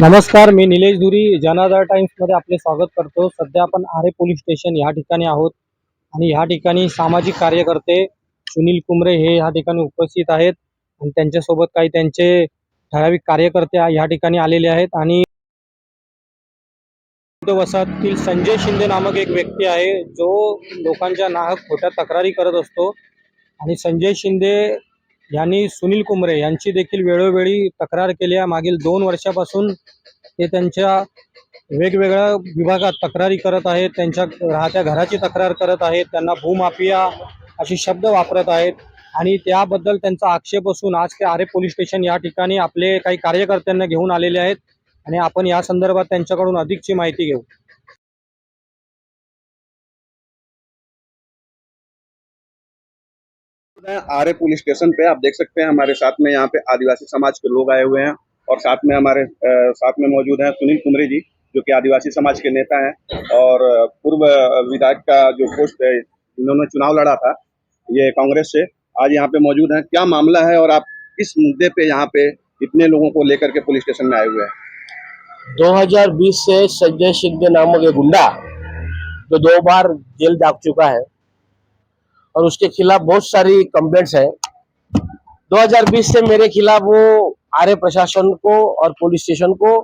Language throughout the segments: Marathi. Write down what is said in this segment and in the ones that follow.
नमस्कार मी निलेश धुरी जनाधार टाइम्समध्ये आपले स्वागत करतो. सध्या आपण आरे पोलीस स्टेशन या ठिकाणी आहोत आणि ह्या ठिकाणी सामाजिक कार्यकर्ते सुनील कुमरे हे ह्या ठिकाणी उपस्थित आहेत आणि त्यांच्यासोबत काही त्यांचे ठराविक कार्यकर्ते ह्या ठिकाणी आलेले आहेत आणि वसाहतील संजय शिंदे नामक एक व्यक्ती आहे जो लोकांच्या नाहक खोट्या तक्रारी करत असतो. आणि संजय शिंदे यांनी सुनील कुमरे यांची देखील वेळोवेळी तक्रार केली आहे. मागील दोन वर्षापासून ते त्यांच्या वेगवेगळ्या विभागात तक्रारी करत आहेत. त्यांच्या राहत्या घराची तक्रार करत आहेत. त्यांना भूमाफिया असे शब्द वापरत आहेत. आणि त्याबद्दल त्यांचा आक्षेप असून आज ते आरे पोलीस स्टेशन या ठिकाणी आपले काही कार्यकर्त्यांना घेऊन आलेले आहेत. आणि आपण या संदर्भात त्यांच्याकडून अधिकची माहिती घेऊ. आरे पुलिस स्टेशन पे आप देख सकते हैं हमारे साथ में यहाँ पे आदिवासी समाज के लोग आए हुए हैं और साथ में हमारे अ, साथ में मौजूद हैं सुनील कुमरे जी जो कि आदिवासी समाज के नेता हैं और पूर्व विधायक का जो पोस्ट है इन्होंने चुनाव लड़ा था ये कांग्रेस से आज यहाँ पे मौजूद हैं। क्या मामला है और आप किस मुद्दे पे यहाँ पे इतने लोगों को लेकर के पुलिस स्टेशन में आए हुए हैं? 2020 से संजय शिंदे नामक एक गुंडा जो दो बार जेल जा चुका है। और उसके खिलाफ बहुत सारी कंप्लेंट्स है। 2020 से मेरे खिलाफ वो आर्य प्रशासन को और पुलिस स्टेशन को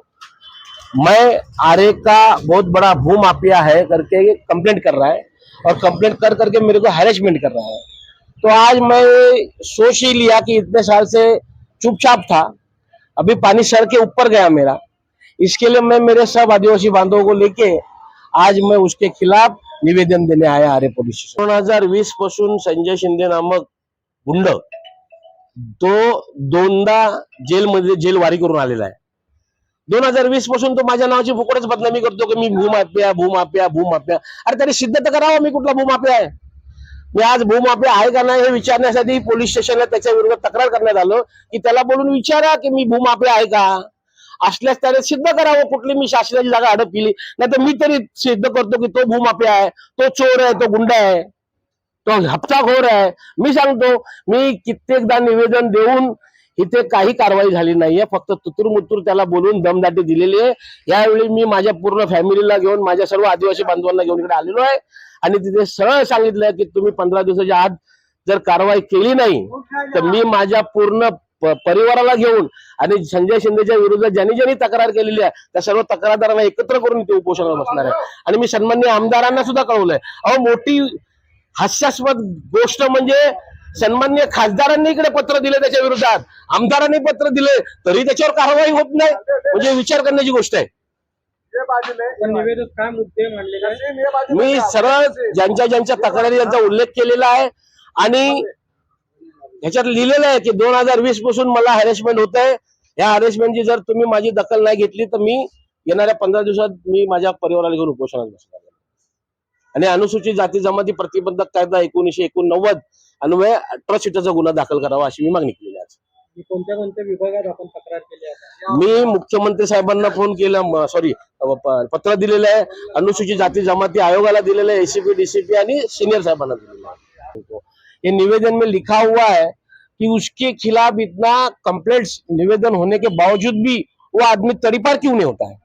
मैं आर्य का बहुत बड़ा भू माफिया है करके कंप्लेंट कर रहा है और कंप्लेंट कर करके मेरे को हैरेसमेंट कर रहा है। तो आज मैं सोच ही लिया कि इतने साल से चुपचाप था। अभी पानी सर के ऊपर गया मेरा। इसके लिए मैं मेरे सब आदिवासी बांधवों को लेके आज मैं उसके खिलाफ निवेदन देने आया आरे पोलीस स्टेशन दोन हजार वीसपासून संजय शिंदे नामक गुंड तो दोनदा जेलमध्ये जेलवारी करून आलेला आहे. दोन हजार वीसपासून तो माझ्या नावाची फुकटच बदनामी करतो की मी भूमाफिया भूमाफिया भूमाफिया. अरे तरी सिद्ध तर करावं मी कुठला भूमाफिया आहे? मी आज भूमाफिया आहे का नाही हे विचारण्यासाठी पोलीस स्टेशनला त्याच्या विरोधात तक्रार करण्यात आलं की त्याला बोलून विचारा की मी भूमाफिया आहे का? असल्यास त्याने सिद्ध करावं. कुठली मी शासनाची जागा हडप केली. नाही तर मी तरी सिद्ध करतो की तो भूमाफिया आहे तो चोर आहे तो गुंडा आहे तो हप्ताखोर आहे. मी सांगतो मी कित्येकदा निवेदन देऊन इथे काही कारवाई झाली नाहीये. फक्त तुतूर मुतूर त्याला बोलून दमदाटी दिलेली आहे. यावेळी मी माझ्या पूर्ण फॅमिलीला घेऊन माझ्या सर्व आदिवासी बांधवांना घेऊन इकडे आलेलो आहे. आणि तिथे सरळ सांगितलं की तुम्ही पंधरा दिवसाच्या आत जर कारवाई केली नाही तर मी माझ्या पूर्ण परिवाराला घेऊन आणि संजय शिंदेच्या विरोधात ज्यांनी ज्यांनी तक्रार केलेली आहे त्या सर्व तक्रारदारांना एकत्र करून इथे उपोषणाला बसणार आहे. आणि मी सन्मान्य आमदारांना सुद्धा कळवलंय. अहो मोठी हास्यास्पद गोष्ट म्हणजे सन्मान्य खासदारांनी इकडे पत्र दिले त्याच्या विरोधात. आमदारांनी पत्र दिले तरी त्याच्यावर कारवाई होत नाही. म्हणजे विचार करण्याची गोष्ट आहे. मी सरळ ज्यांच्या ज्यांच्या तक्रारी यांचा उल्लेख केलेला आहे आणि ह्याच्यात लिहिलेलं आहे की दोन हजार वीसपासून मला हॅरेसमेंट होत आहे. या हॅरेसमेंटची जर तुम्ही माझी दखल नाही घेतली तर मी येणाऱ्या पंधरा दिवसात मी माझ्या परिवाराला घेऊन उपोषणात बसणार. आणि अनुसूचित जाती जमाती प्रतिबंधक कायदा एकोणीशे एकोणनव्वद अन्वये अट्रॉसिटीचा गुन्हा दाखल करावा अशी मी मागणी केली आहे आज कोणत्या कोणत्या विभागात आपण तक्रार केली मी मुख्यमंत्री साहेबांना फोन केला सॉरी पत्र दिलेलं आहे. अनुसूचित जाती जमाती आयोगाला दिलेलं आहे एसीपी डीसीपी आणि सीनियर साहेबांना दिलेलं आहे. ये निवेदन में लिखा हुआ है कि उसके खिलाफ इतना कंप्लेंट निवेदन होने के बावजूद भी वो आदमी तड़ीपार क्यों नहीं होता है?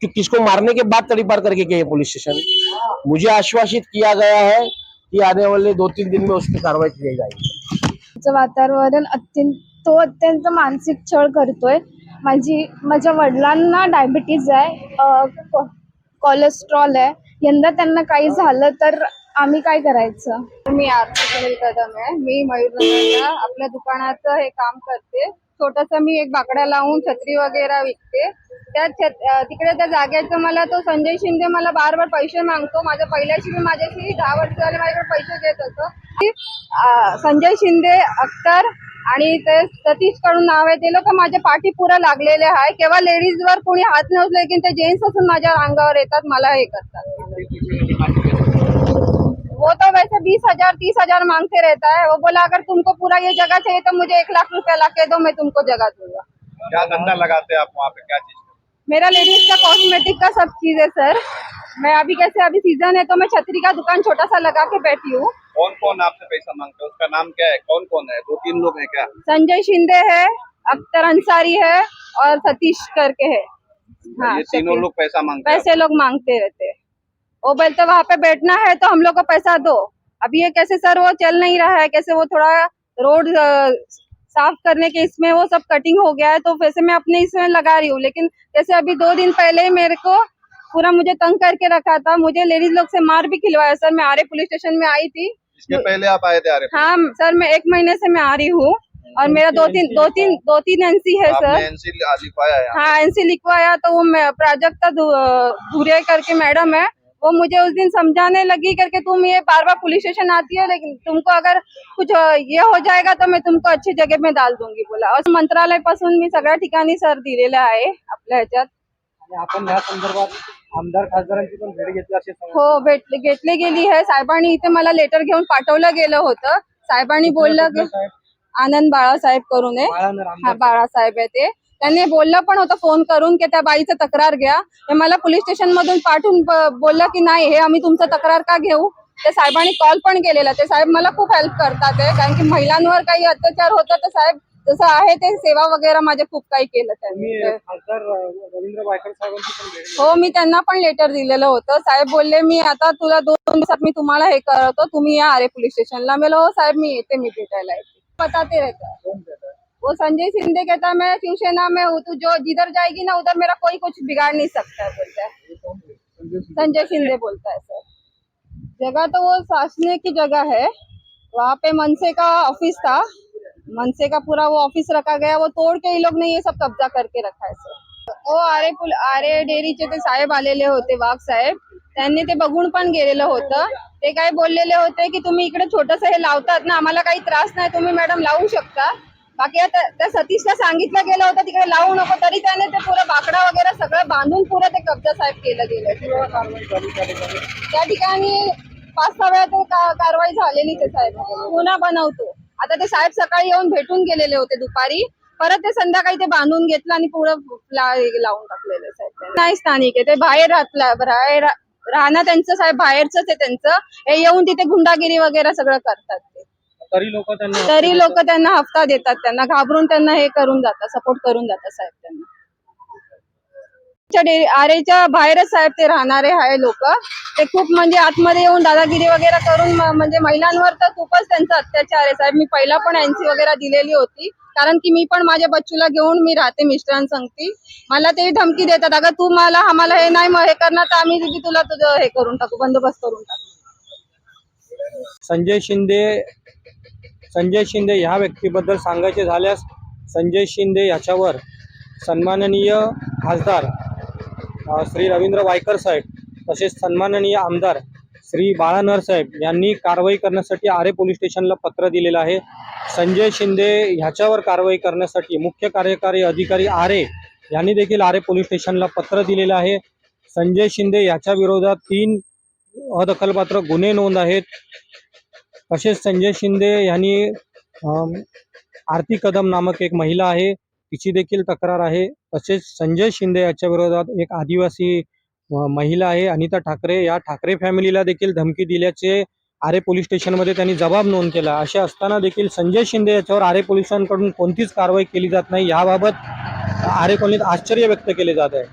कि किसको मारने के बाद तड़ीपार करके गए पुलिस स्टेशन मुझे आश्वासित किया गया है कि आने वाले दो तीन दिन में उसकी कारवाई कार्रवाई की जाएगी। वातावरण अत्यंत तो अत्यंत मानसिक छळ करतोय. माझी माझ्या वडिलांना डायबिटीज आहे कोलेस्ट्रॉल आहे. यंदा त्यांना काही झालं तर आम्ही काय करायचं? मी आरती सुनील कदम आहे. मी मयूरनगरला आपल्या दुकानाचं हे काम करते. छोटस मी एक बाकडा लावून छत्री वगैरे विकते. त्या छत तिकडे त्या जागेचं मला तो संजय शिंदे मला बार बार पैसे मागतो. माझ्या पहिल्याशी मी माझ्याशी दहा वर्ष झाले माझ्याकडे पैसे देत होतो. की, संजय शिंदे अख्तर आणि ते सतीशकडून नाव आहे. ते लोक माझ्या पाठी पुरा लागलेले आहे. केव्हा लेडीज वर कोणी हात नसले की ते जेंट्स असून माझ्या अंगावर येतात मला हे करतात. वो तो वैसे बीस हज़ार तीस हज़ार मांगते रहता है। वो बोला अगर तुमको पूरा ये जगह चाहिए तो मुझे एक लाख रुपया ला के दो मैं तुमको जगह दूँगा। क्या धंधा लगाते हैं आप वहाँ पे? क्या चीज़? मेरा लेडीज़ का कॉस्मेटिक का सब चीज़ है सर मैं अभी कैसे अभी सीज़न है तो मैं छतरी का दुकान छोटा सा लगा के बैठी हूँ। कौन कौन आपसे पैसा मांगते हैं? उसका नाम क्या है? कौन कौन है? दो तीन लोग हैं क्या? संजय शिंदे है अख्तर अंसारी है और सतीश करके है। हाँ ये तीनों लोग पैसा मांगते हैं? पैसे लोग मांगते रहते हैं। वो बोलते वहाँ पे बैठना है तो हम लोग को पैसा दो। अभी ये कैसे सर वो चल नहीं रहा है कैसे वो थोड़ा रोड साफ़ करने के इसमें वो सब कटिंग हो गया है तो वैसे मैं अपने इसमें लगा रही हूँ। लेकिन जैसे अभी दो दिन पहले ही मेरे को पूरा मुझे तंग करके रखा था मुझे लेडीज़ लोग से मार भी खिलवाया। सर मैं आरे पुलिस स्टेशन में आई थी। इसके पहले आप आए थे हाँ सर मैं एक महीने से मैं आ रही हूँ और मेरा दो तीन दो तीन दो तीन एनसी है सर। एनसी लिखवाया है एनसी लिखवाया तो वो प्राजक्ता धुरे करके मैडम है वो मुझे उस दिन समझाने लगी करके तुम ये बार बार पुलिस स्टेशन आती है लेकिन तुमको अगर कुछ ये हो जाएगा तो मैं तुमको अच्छी जगह में डाल दूंगी बोला। और मंत्रालयपासून मी सगळ्या ठिकाणी सर दिलेलं आहे आपल्या ह्याच्यात। आणि आपण या संदर्भात आमदार खासदारांची पण भेट घेतली असे. हो भेटली घेतली गेली आहे. साहेबांनी इथे मला लेटर घेऊन पाठवलं गेलं होतं. साहेबांनी बोललं आनंद बाळासाहेब करून आहे हा बाळासाहेब आहे ते. त्यांनी बोललं पण होतं फोन करून की त्या बाईचं तक्रार घ्या. ते मला पोलीस स्टेशन मधून पाठवून बोललं की नाही हे आम्ही तुमचं तक्रार का घेऊ? ते साहेबांनी कॉल पण केलेला. ते साहेब मला खूप हेल्प करतात कारण की महिलांवर काही अत्याचार होतं तर साहेब जसं आहे ते सेवा वगैरे माझे खूप काही केलं त्यांनी. हो मी त्यांना पण लेटर दिलेलं होतं. साहेब बोलले मी आता तुला दोन दिवसात मी तुम्हाला हे करतो तुम्ही या अरे पोलीस स्टेशनला. मी हो साहेब मी येते मी भेटायला येते. कोण? भेटलं? वो संजय शिंदे कहता है मैं शिवसेना में हूँ तू जो जिधर जाएगी ना उधर मेरा कोई कुछ बिगाड़ नहीं सकता है बोलता है। संजय शिंदे। बोलता है सर। जगह तो वो सासने की जगह है। वहाँ पे मनसे का ऑफ़िस था। मनसे का पूरा वो ऑफ़िस रखा गया। वो तोड़ के ये लोग ने ये सब कब्जा करके रखा है सर। वो आरे पुल आरे डेअरीचे ते साहेब आलेले होते वाघ साहेब। त्यांनी ते बघून पण गेलेलं होतं. ते काय बोललेले होते की तुम्ही इकडे छोटस हे लावतात ना आम्हाला काही त्रास नाही तुम्ही मॅडम लावू शकता. बाकी आता त्या सतीशला सांगितलं गेलं होतं तिकडे लावू नको तरी त्याने ते पुरं बाकडा वगैरे सगळं बांधून पुरं ते कब्जा साहेब केलं गेलं. त्या ठिकाणी? पाच सहा वेळा ते कारवाई झालेली ते साहेब. पुन्हा बनवतो. आता ते साहेब सकाळी येऊन भेटून गेलेले होते दुपारी. परत ते संध्याकाळी ते बांधून घेतलं आणि पुढं लावून टाकलेलं साहेब नाही स्थानिक आहे ते बाहेर राहतला बाहेर राहणं त्यांचं साहेब बाहेरच आहे त्यांचं. हे येऊन तिथे गुंडागिरी वगैरे सगळं करतात. ते तरी लोक त्यांना तरी लोक त्यांना हप्ता देतात त्यांना घाबरून त्यांना हे करून जातात सपोर्ट करून जातात साहेब त्यांना. आरेच्या बाहेरच साहेब ते राहणारे आहे लोक. ते खूप म्हणजे आतमध्ये येऊन दादागिरी वगैरे करून म्हणजे महिलांवर तर खूपच त्यांचा अत्याचार आहे साहेब. मी पहिला पण एनसी वगैरे दिलेली होती. कारण की मी पण माझ्या बच्चूला घेऊन मी राहते मिस्टरांसंगती. मला ते धमकी देतात. अगं तू मला आम्हाला हे नाही हे करणार तर आम्ही तुला तुझं हे करून टाकू बंदोबस्त करून टाकू. संजय शिंदे संजय शिंदे ह्या व्यक्तीबद्दल सांगायचे झाल्यास संजय शिंदे याच्यावर सन्माननीय खासदार श्री रवींद्र वायकर साहेब तसेच सन्माननीय आमदार श्री बाळानर साहेब यांनी कारवाई करण्यासाठी आरे पोलीस स्टेशनला पत्र दिलेलं आहे. संजय शिंदे ह्याच्यावर कारवाई करण्यासाठी मुख्य कार्यकारी अधिकारी आरे यांनी देखील आरे पोलीस स्टेशनला पत्र दिलेलं आहे. संजय शिंदे याच्या विरोधात तीन अदखलपात्र गुन्हे नोंद आहेत. तसेच संजय शिंदे यांनी आरती कदम नामक एक महिला आहे. तिची देखील तक्रार आहे. तसेच संजय शिंदे याच्या विरोधात एक आदिवासी महिला आहे. अनिता ठाकरे या ठाकरे फॅमिलीला देखील धमकी दिल्याचे आरे पोलीस स्टेशनमध्ये त्यांनी जबाब नोंद केला. असे असताना देखील संजय शिंदे याच्यावर आरे पोलिसांकडून कोणतीच कारवाई केली जात नाही. याबाबत आरे कॉलनीत आश्चर्य व्यक्त केले जात आहे.